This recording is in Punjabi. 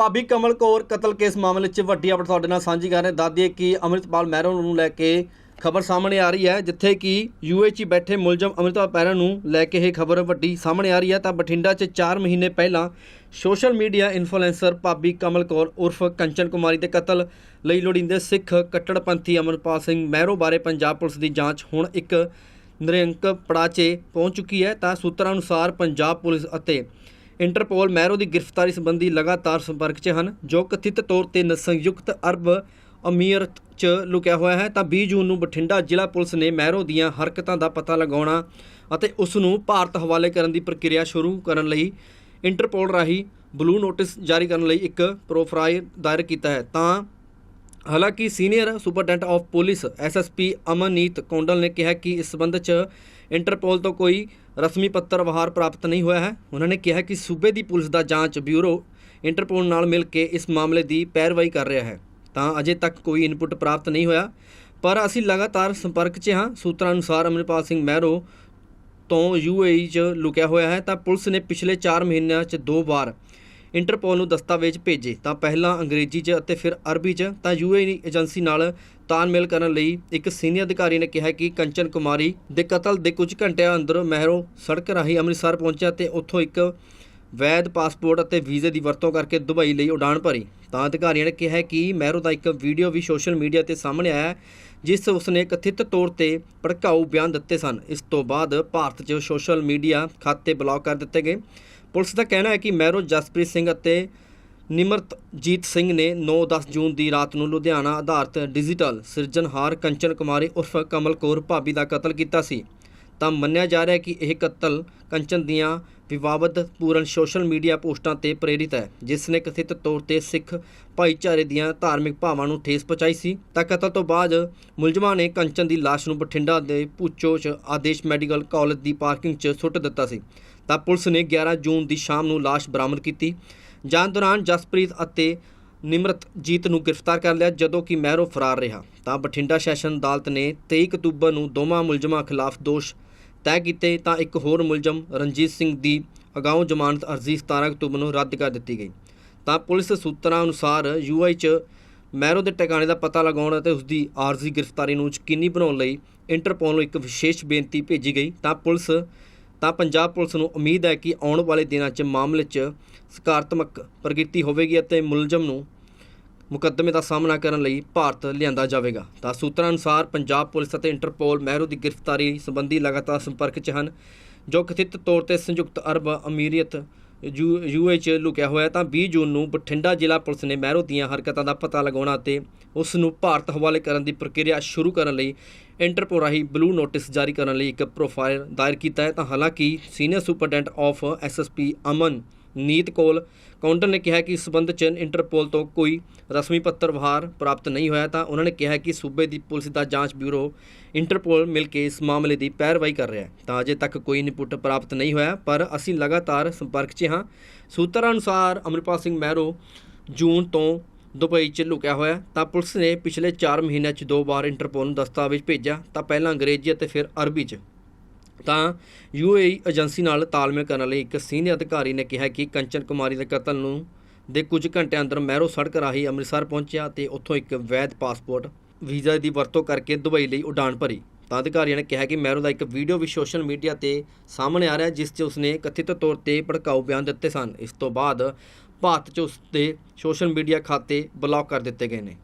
ਭਾਬੀ ਕਮਲ ਕੌਰ ਕਤਲ ਕੇਸ ਮਾਮਲੇ 'ਚ ਵੱਡੀ ਅਪਡੇਟ ਤੁਹਾਡੇ ਨਾਲ ਸਾਂਝੀ ਕਰ ਰਹੇ ਦੱਸਦੀਏ ਕਿ ਅੰਮ੍ਰਿਤਪਾਲ ਮਹਿਰੋ ਨੂੰ ਲੈ ਕੇ ਖਬਰ ਸਾਹਮਣੇ ਆ ਰਹੀ ਹੈ, ਜਿੱਥੇ ਕਿ ਯੂਏ 'ਚ ਬੈਠੇ ਮੁਲਜ਼ਮ ਅੰਮ੍ਰਿਤਪਾਲ ਮਹਿਰੋ ਨੂੰ ਲੈ ਕੇ ਇਹ ਖਬਰ ਵੱਡੀ ਸਾਹਮਣੇ ਆ ਰਹੀ ਹੈ। ਤਾਂ ਬਠਿੰਡਾ 'ਚ 4 ਮਹੀਨੇ ਪਹਿਲਾਂ ਸੋਸ਼ਲ ਮੀਡੀਆ ਇਨਫਲੂਐਂਸਰ ਭਾਬੀ ਕਮਲ ਕੌਰ ਉਰਫ ਕੰਚਨ ਕੁਮਾਰੀ ਦੇ ਕਤਲ ਲਈ ਲੋੜੀਂਦੇ ਸਿੱਖ ਕੱਟੜਪੰਥੀ ਅਮਰਪਾਲ ਸਿੰਘ ਮਹਿਰੋ ਬਾਰੇ ਪੰਜਾਬ ਪੁਲਿਸ ਦੀ ਜਾਂਚ ਹੁਣ ਇੱਕ ਨਿਰੰਕ ਪੜਾਚੇ ਪਹੁੰਚ ਚੁੱਕੀ ਹੈ। ਤਾਂ ਸੂਤਰਾਂ ਅਨੁਸਾਰ ਪੰਜਾਬ ਪੁਲਿਸ ਅਤੇ ਇੰਟਰਪੋਲ ਮੈਰੋ ਦੀ ਗ੍ਰਿਫਤਾਰੀ ਸੰਬੰਧੀ ਲਗਾਤਾਰ ਸੰਪਰਕ 'ਚ ਹਨ, ਜੋ ਕਥਿਤ ਤੌਰ ਤੇ ਨ- ਸੰਯੁਕਤ ਅਰਬ ਅਮੀਰਤ 'ਚ ਲੁਕਿਆ ਹੋਇਆ ਹੈ। ਤਾਂ 20 ਜੂਨ ਨੂੰ ਬਠਿੰਡਾ ਜ਼ਿਲ੍ਹਾ ਪੁਲਿਸ ਨੇ ਮੈਰੋ ਦੀਆਂ ਹਰਕਤਾਂ ਦਾ ਪਤਾ ਲਗਾਉਣਾ ਅਤੇ ਉਸ ਨੂੰ ਭਾਰਤ ਹਵਾਲੇ ਕਰਨ ਦੀ ਪ੍ਰਕਿਰਿਆ ਸ਼ੁਰੂ ਕਰਨ ਲਈ ਇੰਟਰਪੋਲ ਰਾਹੀਂ ਬਲੂ ਨੋਟਿਸ ਜਾਰੀ ਕਰਨ ਲਈ ਇੱਕ ਪ੍ਰੋਫਾਈਲ ਦਾਇਰ ਕੀਤਾ ਹੈ। ਤਾਂ ਹਾਲਾਂਕਿ senior superintendent of police SSP Amanneet Kondal ਨੇ ਕਿਹਾ ਕਿ ਇਸ ਸਬੰਧ 'ਚ ਇੰਟਰਪੋਲ ਤੋਂ ਕੋਈ ਰਸਮੀ ਪੱਤਰ ਵਹਾਰ ਪ੍ਰਾਪਤ ਨਹੀਂ ਹੋਇਆ ਹੈ। ਉਹਨਾਂ ਨੇ ਕਿਹਾ ਕਿ ਸੂਬੇ ਦੀ ਪੁਲਿਸ ਦਾ ਜਾਂਚ ਬਿਊਰੋ ਇੰਟਰਪੋਲ ਨਾਲ ਮਿਲ ਕੇ ਇਸ ਮਾਮਲੇ ਦੀ ਪੈਰਵਾਈ ਕਰ ਰਿਹਾ ਹੈ। ਤਾਂ ਅਜੇ ਤੱਕ ਕੋਈ ਇਨਪੁਟ ਪ੍ਰਾਪਤ ਨਹੀਂ ਹੋਇਆ, ਪਰ ਅਸੀਂ ਲਗਾਤਾਰ ਸੰਪਰਕ 'ਚ ਹਾਂ। ਸੂਤਰਾਂ ਅਨੁਸਾਰ ਅਮਰਿਪਾਲ ਸਿੰਘ ਮਹਿਰੋ ਤੋਂ ਯੂਏਈ 'ਚ ਲੁਕਿਆ ਹੋਇਆ ਹੈ। ਤਾਂ ਪੁਲਿਸ ਨੇ ਪਿਛਲੇ 4 ਮਹੀਨਿਆਂ 'ਚ ਦੋ ਵਾਰ ਇੰਟਰਪੋਲ ਨੂੰ ਦਸਤਾਵੇਜ਼ ਭੇਜੇ। ਤਾਂ ਪਹਿਲਾਂ ਅੰਗਰੇਜ਼ੀ 'ਚ ਅਤੇ ਫਿਰ ਅਰਬੀ 'ਚ। ਤਾਂ ਯੂਏਈ ਏਜੰਸੀ ਨਾਲ ਤਾਲਮੇਲ ਕਰਨ ਲਈ ਇੱਕ ਸੀਨੀਅਰ ਅਧਿਕਾਰੀ ਨੇ ਕਿਹਾ ਕਿ ਕੰਚਨ ਕੁਮਾਰੀ ਦੇ ਕਤਲ ਦੇ ਕੁਝ ਘੰਟਿਆਂ ਅੰਦਰ ਮਹਿਰੋ ਸੜਕ ਰਾਹੀਂ ਅੰਮ੍ਰਿਤਸਰ ਪਹੁੰਚਿਆ ਤੇ ਉੱਥੋਂ ਇੱਕ ਵੈਦ ਪਾਸਪੋਰਟ ਅਤੇ ਵੀਜ਼ੇ ਦੀ ਵਰਤੋਂ ਕਰਕੇ ਦੁਬਈ ਲਈ ਉਡਾਣ ਭਰੀ। ਤਾਂ ਅਧਿਕਾਰੀਆਂ ਨੇ ਕਿਹਾ ਕਿ ਮਹਿਰੋ ਦਾ ਇੱਕ ਵੀਡੀਓ ਵੀ ਸੋਸ਼ਲ ਮੀਡੀਆ ਤੇ ਸਾਹਮਣੇ ਆਇਆ ਹੈ, ਜਿਸ ਉਸਨੇ ਕਥਿਤ ਤੌਰ ਤੇ ਭੜਕਾਊ ਬਿਆਨ ਦਿੱਤੇ ਸਨ। ਇਸ ਤੋਂ ਬਾਅਦ ਭਾਰਤ 'ਚ ਸੋਸ਼ਲ ਮੀਡੀਆ ਖਾਤੇ ਬਲੌਕ ਕਰ ਦਿੱਤੇ ਗਏ। ਪੁਲਿਸ ਦਾ ਕਹਿਣਾ ਹੈ ਕਿ ਮਹਿਰੋ ਜਸਪ੍ਰੀਤ ਸਿੰਘ ਅਤੇ ਨਿਮਰਤਜੀਤ ਸਿੰਘ ਨੇ 9-10 ਜੂਨ ਦੀ ਰਾਤ ਨੂੰ ਲੁਧਿਆਣਾ ਆਧਾਰਿਤ ਡਿਜੀਟਲ ਸਿਰਜਣਹਾਰ ਕੰਚਨ ਕੁਮਾਰੀ ਉਰਫ ਕਮਲ ਕੌਰ ਭਾਬੀ ਦਾ ਕਤਲ ਕੀਤਾ ਸੀ। ਤਾਂ ਮੰਨਿਆ ਜਾ ਰਿਹਾ ਹੈ ਕਿ ਇਹ ਕਤਲ ਕੰਚਨ ਦੀਆਂ ਵਿਵਾਦਤ ਪੂਰਨ ਸੋਸ਼ਲ ਮੀਡੀਆ ਪੋਸਟਾਂ ਤੇ ਪ੍ਰੇਰਿਤ ਹੈ, ਜਿਸ ਨੇ ਕਥਿਤ ਤੌਰ ਤੇ ਸਿੱਖ ਭਾਈਚਾਰੇ ਦੀਆਂ ਧਾਰਮਿਕ ਭਾਵਾਂ ਨੂੰ ਠੇਸ ਪਹੁੰਚਾਈ ਸੀ। ਤਾਂ ਕਤਲ ਤੋਂ ਬਾਅਦ ਮੁਲਜ਼ਮਾਂ ਨੇ ਕੰਚਨ ਦੀ ਲਾਸ਼ ਨੂੰ ਬਠਿੰਡਾ ਦੇ ਪੂਚੋ 'ਚ ਆਦੇਸ਼ ਮੈਡੀਕਲ ਕਾਲਜ ਦੀ ਪਾਰਕਿੰਗ 'ਚ ਸੁੱਟ ਦਿੱਤਾ ਸੀ। ਤਾਂ ਪੁਲਿਸ ਨੇ 11 ਜੂਨ ਦੀ ਸ਼ਾਮ ਨੂੰ ਲਾਸ਼ ਬਰਾਮਦ ਕੀਤੀ। ਜਾਂਚ ਦੌਰਾਨ ਜਸਪ੍ਰੀਤ ਅਤੇ ਨਿਮਰਤਜੀਤ ਨੂੰ ਗ੍ਰਿਫਤਾਰ ਕਰ ਲਿਆ, ਜਦੋਂ ਕਿ ਮਹਿਰੋ ਫਰਾਰ ਰਿਹਾ। ਤਾਂ ਬਠਿੰਡਾ ਸੈਸ਼ਨ ਅਦਾਲਤ ਨੇ 23 ਅਕਤੂਬਰ ਨੂੰ ਦੋਵਾਂ ਮੁਲਜ਼ਮਾਂ ਖਿਲਾਫ ਦੋਸ਼ ਤੈਅ ਕੀਤੇ ਤਾਂ ਇੱਕ ਹੋਰ ਮੁਲਜ਼ਮ ਰਣਜੀਤ ਸਿੰਘ ਦੀ ਅਗਾਊਂ ਜ਼ਮਾਨਤ ਅਰਜ਼ੀ 17 ਅਕਤੂਬਰ ਨੂੰ ਰੱਦ ਕਰ ਦਿੱਤੀ ਗਈ। ਤਾਂ ਪੁਲਿਸ ਸੂਤਰਾਂ ਅਨੁਸਾਰ ਯੂਆਈ 'ਚ ਮੈਰੋ ਦੇ ਟਿਕਾਣੇ ਦਾ ਪਤਾ ਲਗਾਉਣ ਅਤੇ ਉਸ ਦੀ ਆਰਜ਼ੀ ਗ੍ਰਿਫਤਾਰੀ ਨੂੰ ਯਕੀਨੀ ਬਣਾਉਣ ਲਈ ਇੰਟਰਪੋਲ ਨੂੰ ਇੱਕ ਵਿਸ਼ੇਸ਼ ਬੇਨਤੀ ਭੇਜੀ ਗਈ। ਤਾਂ ਪੁਲਿਸ, ਤਾਂ ਪੰਜਾਬ ਪੁਲਿਸ ਨੂੰ ਉਮੀਦ ਹੈ ਕਿ ਆਉਣ ਵਾਲੇ ਦਿਨਾਂ 'ਚ ਮਾਮਲੇ 'ਚ ਸਕਾਰਾਤਮਕ ਪ੍ਰਗਤੀ ਹੋਵੇਗੀ ਅਤੇ ਮੁਲਜ਼ਮ ਨੂੰ ਮੁਕੱਦਮੇ ਦਾ ਸਾਹਮਣਾ ਕਰਨ ਲਈ ਭਾਰਤ ਲਿਆਂਦਾ ਜਾਵੇਗਾ। ਤਾਂ ਸੂਤਰਾਂ ਅਨੁਸਾਰ ਪੰਜਾਬ ਪੁਲਿਸ ਅਤੇ ਇੰਟਰਪੋਲ ਮਹਿਰੂ ਦੀ ਗ੍ਰਿਫਤਾਰੀ ਸੰਬੰਧੀ ਲਗਾਤਾਰ ਸੰਪਰਕ 'ਚ ਹਨ, ਜੋ ਕਥਿਤ ਤੌਰ ਤੇ ਸੰਯੁਕਤ ਅਰਬ ਅਮੀਰੀਅਤ ਯੂ ਯੂਏ 'ਚ ਲੁਕਿਆ ਹੋਇਆ ਤਾਂ 20 ਜੂਨ ਨੂੰ ਬਠਿੰਡਾ ਜ਼ਿਲ੍ਹਾ ਪੁਲਿਸ ਨੇ ਮਹਿਰੂ ਦੀਆਂ ਹਰਕਤਾਂ ਦਾ ਪਤਾ ਲਗਾਉਣਾ ਅਤੇ ਉਸ ਨੂੰ ਭਾਰਤ ਹਵਾਲੇ ਕਰਨ ਦੀ ਪ੍ਰਕਿਰਿਆ ਸ਼ੁਰੂ ਕਰਨ ਲਈ ਇੰਟਰਪੋਲ ਰਾਹੀਂ ਬਲੂ ਨੋਟਿਸ ਜਾਰੀ ਕਰਨ ਲਈ ਇੱਕ ਪ੍ਰੋਫਾਈਲ ਦਾਇਰ ਕੀਤਾ ਹੈ। ਤਾਂ ਹਾਲਾਂਕਿ senior superintendent of SSP Aman Neet ਕੋਲ। ਕਾਊਂਟਰ ਨੇ ਕਿਹਾ ਕਿ ਇਸ ਸਬੰਧ 'ਚ ਇੰਟਰਪੋਲ ਤੋਂ ਕੋਈ ਰਸਮੀ ਪੱਤਰ ਵਹਾਰ ਪ੍ਰਾਪਤ ਨਹੀਂ ਹੋਇਆ, ਤਾਂ ਉਹਨਾਂ ਨੇ ਕਿਹਾ ਕਿ ਸੂਬੇ ਦੀ ਪੁਲਿਸ ਦਾ ਜਾਂਚ ਬਿਊਰੋ ਇੰਟਰਪੋਲ ਮਿਲ ਕੇ ਇਸ ਮਾਮਲੇ ਦੀ ਪੈਰਵਾਈ ਕਰ ਰਿਹਾ ਹੈ। ਤਾਂ ਅਜੇ ਤੱਕ ਕੋਈ ਇਨਪੁਟ ਪ੍ਰਾਪਤ ਨਹੀਂ ਹੋਇਆ, ਪਰ ਅਸੀਂ ਲਗਾਤਾਰ ਸੰਪਰਕ 'ਚ ਹਾਂ। ਸੂਤਰਾਂ ਅਨੁਸਾਰ ਅਮਰਪਾਲ ਸਿੰਘ ਮਹਿਰੋ ਜੂਨ ਤੋਂ ਦੁਬਈ 'ਚ ਲੁਕਿਆ ਹੋਇਆ, ਤਾਂ ਪੁਲਿਸ ਨੇ ਪਿਛਲੇ 4 ਮਹੀਨਿਆਂ 'ਚ ਦੋ ਵਾਰ ਇੰਟਰਪੋਲ ਨੂੰ ਦਸਤਾਵੇਜ਼ ਭੇਜਿਆ, ਤਾਂ ਪਹਿਲਾਂ ਅੰਗਰੇਜ਼ੀ ਅਤੇ ਫਿਰ ਅਰਬੀ 'ਚ। ਤਾਂ ਯੂਏਈ ਏਜੰਸੀ ਨਾਲ ਤਾਲਮੇਲ ਕਰਨ ਲਈ ਇੱਕ ਸੀਨੀਅਰ ਅਧਿਕਾਰੀ ਨੇ ਕਿਹਾ ਕਿ ਕੰਚਨ ਕੁਮਾਰੀ ਦੇ ਕਤਲ ਨੂੰ ਦੇ ਕੁਝ ਘੰਟਿਆਂ ਅੰਦਰ ਮੈਰੋ ਸੜਕ ਰਾਹੀਂ ਅੰਮ੍ਰਿਤਸਰ ਪਹੁੰਚਿਆ ਤੇ ਉੱਥੋਂ ਇੱਕ ਵੈਧ ਪਾਸਪੋਰਟ, ਵੀਜ਼ਾ ਦੀ ਵਰਤੋਂ ਕਰਕੇ ਦੁਬਈ ਲਈ ਉਡਾਣ ਭਰੀ। ਤਾਂ ਅਧਿਕਾਰੀਆਂ ਨੇ ਕਿਹਾ ਕਿ ਮੈਰੋ ਦਾ ਇੱਕ ਵੀਡੀਓ ਵੀ ਸੋਸ਼ਲ ਮੀਡੀਆ ਤੇ ਸਾਹਮਣੇ ਆ ਰਿਹਾ ਜਿਸ 'ਚ ਉਸਨੇ ਕਥਿਤ ਤੌਰ ਤੇ ਭੜਕਾਊ ਬਿਆਨ ਦਿੱਤੇ ਸਨ। ਇਸ ਤੋਂ ਬਾਅਦ ਭਾਰਤ 'ਚ ਉਸ ਦੇ ਸੋਸ਼ਲ ਮੀਡੀਆ ਖਾਤੇ ਬਲੌਕ ਕਰ ਦਿੱਤੇ ਗਏ ਨੇ।